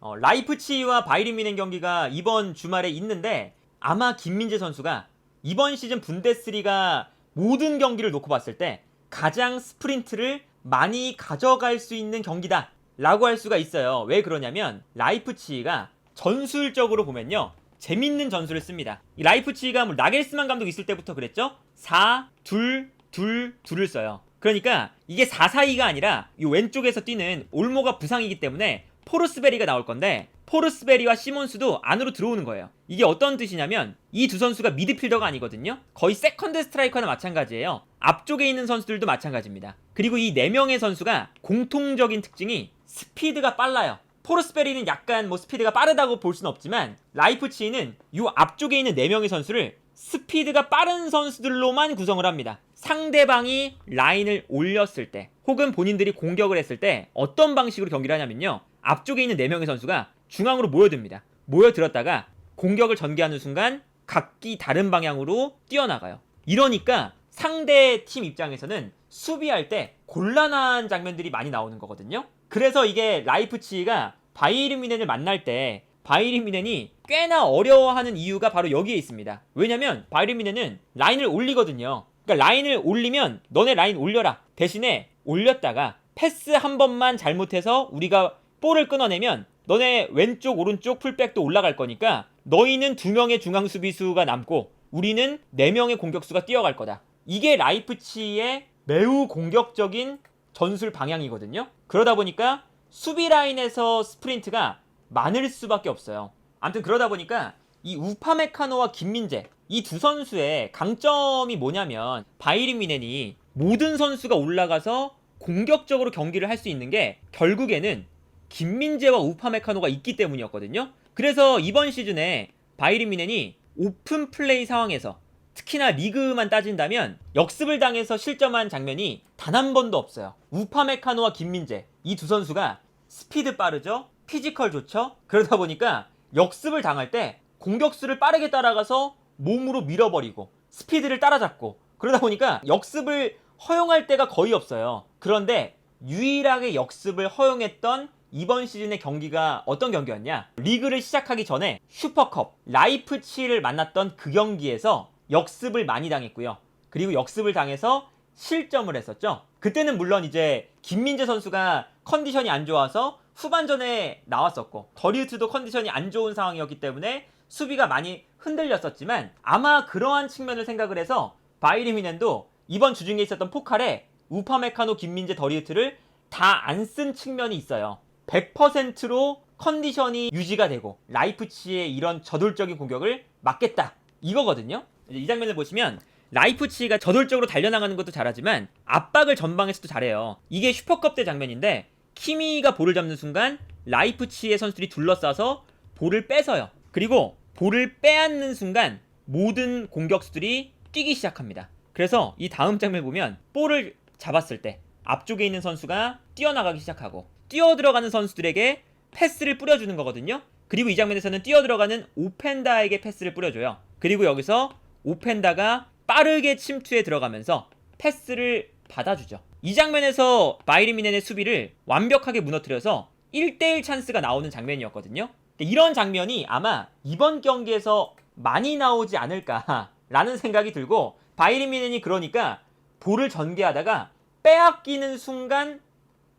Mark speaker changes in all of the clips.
Speaker 1: 어, 라이프치히와 바이린 미넨 경기가 이번 주말에 있는데 아마 김민재 선수가 이번 시즌 분데스리가 모든 경기를 놓고 봤을 때 가장 스프린트를 많이 가져갈 수 있는 경기다 라고 할 수가 있어요. 왜 그러냐면 라이프치히가 전술적으로 보면요 재밌는 전술을 씁니다. 이 라이프치히가 뭐 나겔스만 감독 있을 때부터 그랬죠? 4, 2, 2, 2를 써요. 그러니까 이게 4-4-2가 아니라 이 왼쪽에서 뛰는 올모가 부상이기 때문에 포르스베리가 나올 건데 포르스베리와 시몬스도 안으로 들어오는 거예요. 이게 어떤 뜻이냐면 이 두 선수가 미드필더가 아니거든요. 거의 세컨드 스트라이커나 마찬가지예요. 앞쪽에 있는 선수들도 마찬가지입니다. 그리고 이 네 명의 선수가 공통적인 특징이 스피드가 빨라요. 포르스베리는 약간 뭐 스피드가 빠르다고 볼 수는 없지만 라이프치히는 이 앞쪽에 있는 네 명의 선수를 스피드가 빠른 선수들로만 구성을 합니다. 상대방이 라인을 올렸을 때 혹은 본인들이 공격을 했을 때 어떤 방식으로 경기를 하냐면요. 앞쪽에 있는 4명의 선수가 중앙으로 모여듭니다. 모여들었다가 공격을 전개하는 순간 각기 다른 방향으로 뛰어나가요. 이러니까 상대 팀 입장에서는 수비할 때 곤란한 장면들이 많이 나오는 거거든요. 그래서 이게 라이프치히가 뮌헨을 만날 때 뮌헨이 꽤나 어려워하는 이유가 바로 여기에 있습니다. 왜냐면 뮌헨은 라인을 올리거든요. 그러니까 라인을 올리면 너네 라인 올려라. 대신에 올렸다가 패스 한 번만 잘못해서 우리가 볼을 끊어내면 너네 왼쪽 오른쪽 풀백도 올라갈 거니까 너희는 두 명의 중앙 수비수가 남고 우리는 네 명의 공격수가 뛰어갈 거다. 이게 라이프치의 매우 공격적인 전술 방향이거든요. 그러다 보니까 수비 라인에서 스프린트가 많을 수밖에 없어요. 아무튼 그러다 보니까 이 우파메카노와 김민재 이 두 선수의 강점이 뭐냐면 바이린 미넨이 모든 선수가 올라가서 공격적으로 경기를 할 수 있는 게 결국에는 김민재와 우파메카노가 있기 때문이었거든요. 그래서 이번 시즌에 바이린 미넨이 오픈 플레이 상황에서 특히나 리그만 따진다면 역습을 당해서 실점한 장면이 단 한 번도 없어요. 우파메카노와 김민재 이 두 선수가 스피드 빠르죠, 피지컬 좋죠. 그러다 보니까 역습을 당할 때 공격수를 빠르게 따라가서 몸으로 밀어버리고 스피드를 따라잡고 그러다 보니까 역습을 허용할 때가 거의 없어요. 그런데 유일하게 역습을 허용했던 이번 시즌의 경기가 어떤 경기였냐? 리그를 시작하기 전에 슈퍼컵 라이프치를 만났던 그 경기에서 역습을 많이 당했고요. 그리고 역습을 당해서 실점을 했었죠. 그때는 물론 이제 김민재 선수가 컨디션이 안 좋아서 후반전에 나왔었고 더리우트도 컨디션이 안 좋은 상황이었기 때문에 수비가 많이 흔들렸었지만 아마 그러한 측면을 생각을 해서 바이리 미넨도 이번 주중에 있었던 포칼에 우파메카노 김민재 더리우트를 다 안 쓴 측면이 있어요. 100%로 컨디션이 유지가 되고 라이프치의 이런 저돌적인 공격을 막겠다 이거거든요. 이 장면을 보시면 라이프치가 저돌적으로 달려나가는 것도 잘하지만 압박을 전방에서도 잘해요. 이게 슈퍼컵 때 장면인데 키미가 볼을 잡는 순간 라이프치의 선수들이 둘러싸서 볼을 뺏어요. 그리고 볼을 빼앗는 순간 모든 공격수들이 뛰기 시작합니다. 그래서 이 다음 장면을 보면 볼을 잡았을 때 앞쪽에 있는 선수가 뛰어나가기 시작하고 뛰어 들어가는 선수들에게 패스를 뿌려주는 거거든요. 그리고 이 장면에서는 뛰어 들어가는 오펜다에게 패스를 뿌려줘요. 그리고 여기서 오펜다가 빠르게 침투에 들어가면서 패스를 받아주죠. 이 장면에서 바이린 미넨의 수비를 완벽하게 무너뜨려서 1대1 찬스가 나오는 장면이었거든요. 이런 장면이 아마 이번 경기에서 많이 나오지 않을까라는 생각이 들고 바이린 미넨이 그러니까 볼을 전개하다가 빼앗기는 순간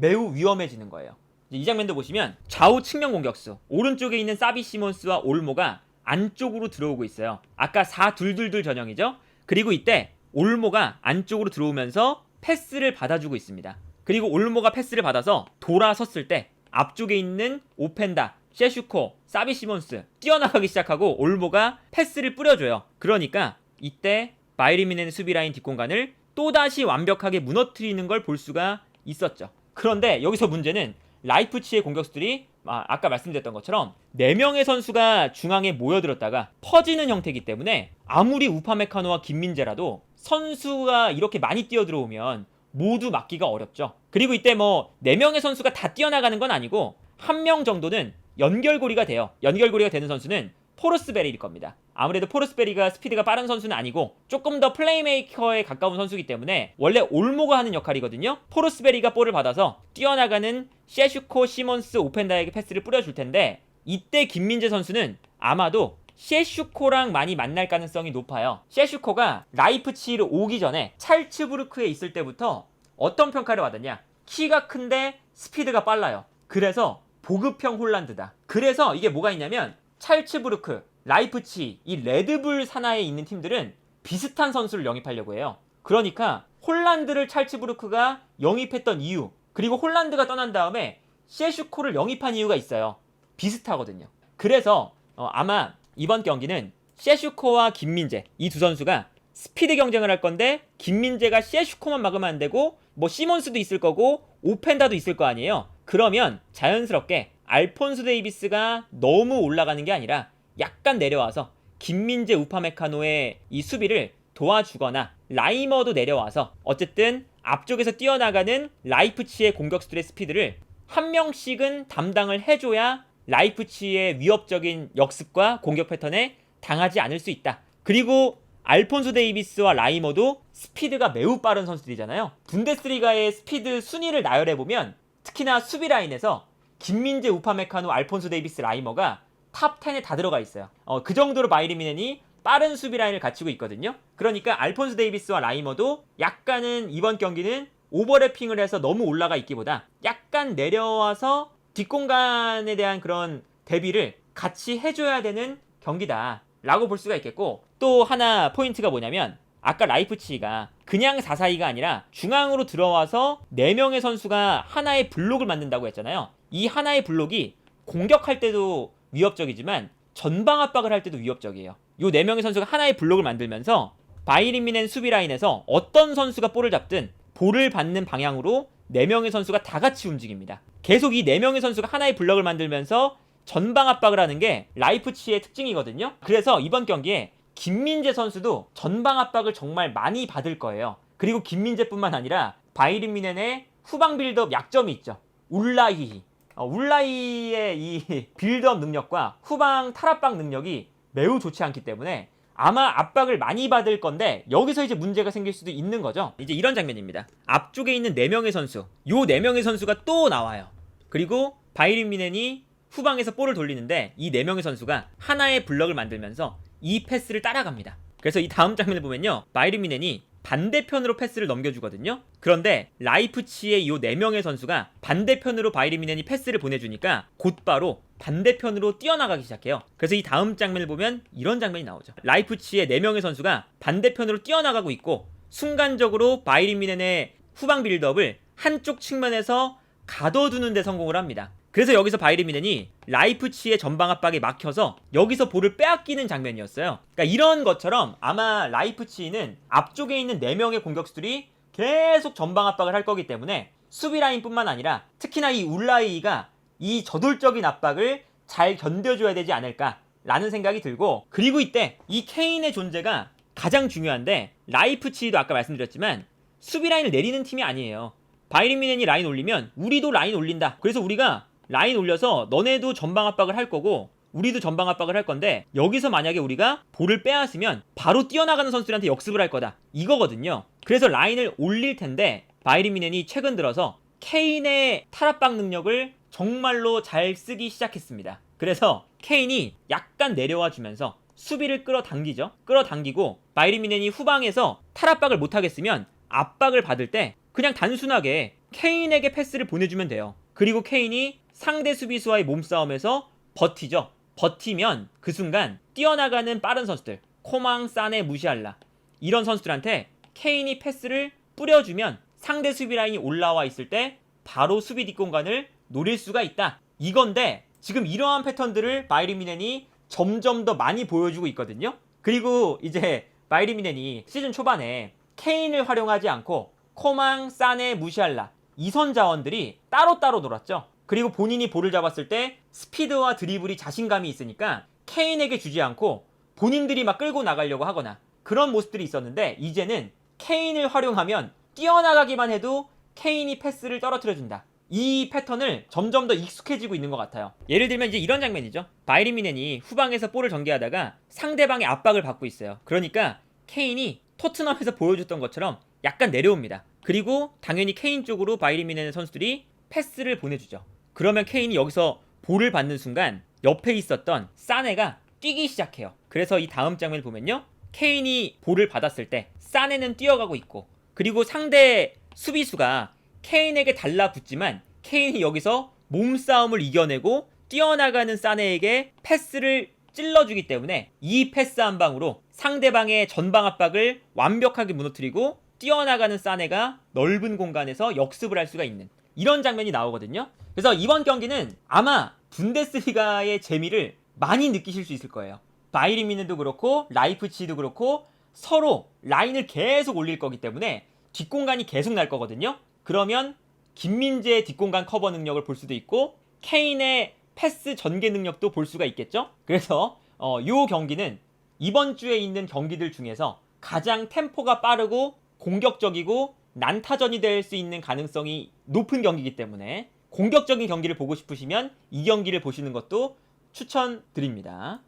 Speaker 1: 매우 위험해지는 거예요. 이 장면도 보시면 좌우 측면 공격수 오른쪽에 있는 사비 시몬스와 올모가 안쪽으로 들어오고 있어요. 아까 4-2-2-2 전형이죠. 그리고 이때 올모가 안쪽으로 들어오면서 패스를 받아주고 있습니다. 그리고 올모가 패스를 받아서 돌아섰을 때 앞쪽에 있는 오펜다, 셰슈코, 사비 시몬스 뛰어나가기 시작하고 올모가 패스를 뿌려줘요. 그러니까 이때 바이리미넨 수비 라인 뒷공간을 또다시 완벽하게 무너뜨리는 걸 볼 수가 있었죠. 그런데 여기서 문제는 라이프치의 공격수들이 아, 아까 말씀드렸던 것처럼 4명의 선수가 중앙에 모여들었다가 퍼지는 형태이기 때문에 아무리 우파메카노와 김민재라도 선수가 이렇게 많이 뛰어들어오면 모두 막기가 어렵죠. 그리고 이때 뭐 4명의 선수가 다 뛰어나가는 건 아니고 한 명 정도는 연결고리가 돼요. 연결고리가 되는 선수는 포르스베리일 겁니다. 아무래도 포르스베리가 스피드가 빠른 선수는 아니고 조금 더 플레이메이커에 가까운 선수이기 때문에 원래 올모가 하는 역할이거든요. 포르스베리가 볼을 받아서 뛰어나가는 셰슈코 시몬스 오펜다에게 패스를 뿌려줄 텐데 이때 김민재 선수는 아마도 셰슈코랑 많이 만날 가능성이 높아요. 셰슈코가 라이프치히로 오기 전에 찰츠부르크에 있을 때부터 어떤 평가를 받았냐? 키가 큰데 스피드가 빨라요. 그래서 보급형 홀란드다. 그래서 이게 뭐가 있냐면 찰츠부르크, 라이프치, 이 레드불 산하에 있는 팀들은 비슷한 선수를 영입하려고 해요. 그러니까 홀란드를 찰츠부르크가 영입했던 이유, 그리고 홀란드가 떠난 다음에 셰슈코를 영입한 이유가 있어요. 비슷하거든요. 그래서 어, 아마 이번 경기는 셰슈코와 김민재 이 두 선수가 스피드 경쟁을 할 건데 김민재가 셰슈코만 막으면 안 되고 뭐 시몬스도 있을 거고 오펜다도 있을 거 아니에요. 그러면 자연스럽게 알폰스 데이비스가 너무 올라가는 게 아니라 약간 내려와서 김민재 우파메카노의 이 수비를 도와주거나 라이머도 내려와서 어쨌든 앞쪽에서 뛰어나가는 라이프치의 공격수들의 스피드를 한 명씩은 담당을 해줘야 라이프치의 위협적인 역습과 공격 패턴에 당하지 않을 수 있다. 그리고 알폰소 데이비스와 라이머도 스피드가 매우 빠른 선수들이잖아요. 분데스리가의 스피드 순위를 나열해 보면 특히나 수비 라인에서 김민재, 우파메카노, 알폰소 데이비스, 라이머가 탑 10에 다 들어가 있어요. 어, 그 정도로 바이리미넨이 빠른 수비 라인을 갖추고 있거든요. 그러니까 알폰소 데이비스와 라이머도 약간은 이번 경기는 오버래핑을 해서 너무 올라가 있기보다 약간 내려와서 뒷공간에 대한 그런 대비를 같이 해줘야 되는 경기다. 라고 볼 수가 있겠고 또 하나 포인트가 뭐냐면 아까 라이프치히가 그냥 4사이가 아니라 중앙으로 들어와서 4명의 선수가 하나의 블록을 만든다고 했잖아요. 이 하나의 블록이 공격할 때도 위협적이지만 전방 압박을 할 때도 위협적이에요. 요 4명의 선수가 하나의 블록을 만들면서 바이린미넨 수비 라인에서 어떤 선수가 볼을 잡든 볼을 받는 방향으로 4명의 선수가 다 같이 움직입니다. 계속 이 4명의 선수가 하나의 블럭을 만들면서 전방 압박을 하는 게 라이프치의 특징이거든요. 그래서 이번 경기에 김민재 선수도 전방 압박을 정말 많이 받을 거예요. 그리고 김민재뿐만 아니라 바이린미넨의 후방 빌드업 약점이 있죠. 울라히. 어, 울라히의 이 빌드업 능력과 후방 탈압박 능력이 매우 좋지 않기 때문에 아마 압박을 많이 받을 건데 여기서 이제 문제가 생길 수도 있는 거죠. 이제 이런 장면입니다. 앞쪽에 있는 4명의 선수. 요 4명의 선수가 또 나와요. 그리고 바이린 미넨이 후방에서 볼을 돌리는데 이 4명의 선수가 하나의 블럭을 만들면서 이 패스를 따라갑니다. 그래서 이 다음 장면을 보면요. 바이린 미넨이 반대편으로 패스를 넘겨주거든요. 그런데 라이프치의 이 4명의 선수가 반대편으로 바이린미넨이 패스를 보내주니까 곧바로 반대편으로 뛰어나가기 시작해요. 그래서 이 다음 장면을 보면 이런 장면이 나오죠. 라이프치의 4명의 선수가 반대편으로 뛰어나가고 있고 순간적으로 바이린미넨의 후방 빌드업을 한쪽 측면에서 가둬두는 데 성공을 합니다. 그래서 여기서 바이리미넨이 라이프치의 전방 압박에 막혀서 여기서 볼을 빼앗기는 장면이었어요. 그러니까 이런 것처럼 아마 라이프치는 앞쪽에 있는 4명의 공격수들이 계속 전방 압박을 할 거기 때문에 수비 라인뿐만 아니라 특히나 이 울라이가 이 저돌적인 압박을 잘 견뎌줘야 되지 않을까라는 생각이 들고 그리고 이때 이 케인의 존재가 가장 중요한데 라이프치도 아까 말씀드렸지만 수비 라인을 내리는 팀이 아니에요. 바이린미넨이 라인 올리면 우리도 라인 올린다. 그래서 우리가 라인 올려서 너네도 전방 압박을 할 거고 우리도 전방 압박을 할 건데 여기서 만약에 우리가 볼을 빼앗으면 바로 뛰어나가는 선수들한테 역습을 할 거다. 이거거든요. 그래서 라인을 올릴 텐데 바이린미넨이 최근 들어서 케인의 탈압박 능력을 정말로 잘 쓰기 시작했습니다. 그래서 케인이 약간 내려와 주면서 수비를 끌어당기죠. 끌어당기고 바이린미넨이 후방에서 탈압박을 못하겠으면 압박을 받을 때 그냥 단순하게 케인에게 패스를 보내주면 돼요. 그리고 케인이 상대 수비수와의 몸싸움에서 버티죠. 버티면 그 순간 뛰어나가는 빠른 선수들, 코망, 사네, 무시알라 이런 선수들한테 케인이 패스를 뿌려주면 상대 수비 라인이 올라와 있을 때 바로 수비 뒷공간을 노릴 수가 있다. 이건데 지금 이러한 패턴들을 바이리 미넨이 점점 더 많이 보여주고 있거든요. 그리고 이제 바이리 미넨이 시즌 초반에 케인을 활용하지 않고 코망, 사네, 무시알라 이선 자원들이 따로따로 놀았죠. 그리고 본인이 볼을 잡았을 때 스피드와 드리블이 자신감이 있으니까 케인에게 주지 않고 본인들이 막 끌고 나가려고 하거나 그런 모습들이 있었는데 이제는 케인을 활용하면 뛰어나가기만 해도 케인이 패스를 떨어뜨려준다. 이 패턴을 점점 더 익숙해지고 있는 것 같아요. 예를 들면 이제 이런 장면이죠. 바이린 미넨이 후방에서 볼을 전개하다가 상대방의 압박을 받고 있어요. 그러니까 케인이 토트넘에서 보여줬던 것처럼 약간 내려옵니다. 그리고 당연히 케인 쪽으로 바이린 미넨 선수들이 패스를 보내주죠. 그러면 케인이 여기서 볼을 받는 순간 옆에 있었던 사네가 뛰기 시작해요. 그래서 이 다음 장면을 보면요. 케인이 볼을 받았을 때 사네는 뛰어가고 있고 그리고 상대 수비수가 케인에게 달라붙지만 케인이 여기서 몸싸움을 이겨내고 뛰어나가는 사네에게 패스를 찔러주기 때문에 이 패스 한 방으로 상대방의 전방 압박을 완벽하게 무너뜨리고 뛰어나가는 사네가 넓은 공간에서 역습을 할 수가 있는 이런 장면이 나오거든요. 그래서 이번 경기는 아마 분데스리가의 재미를 많이 느끼실 수 있을 거예요. 바이린 미넨도 그렇고 라이프치히도 그렇고 서로 라인을 계속 올릴 거기 때문에 뒷공간이 계속 날 거거든요. 그러면 김민재의 뒷공간 커버 능력을 볼 수도 있고 케인의 패스 전개 능력도 볼 수가 있겠죠. 그래서 어, 요 경기는 이번 주에 있는 경기들 중에서 가장 템포가 빠르고 공격적이고 난타전이 될 수 있는 가능성이 높은 경기이기 때문에 공격적인 경기를 보고 싶으시면 이 경기를 보시는 것도 추천드립니다.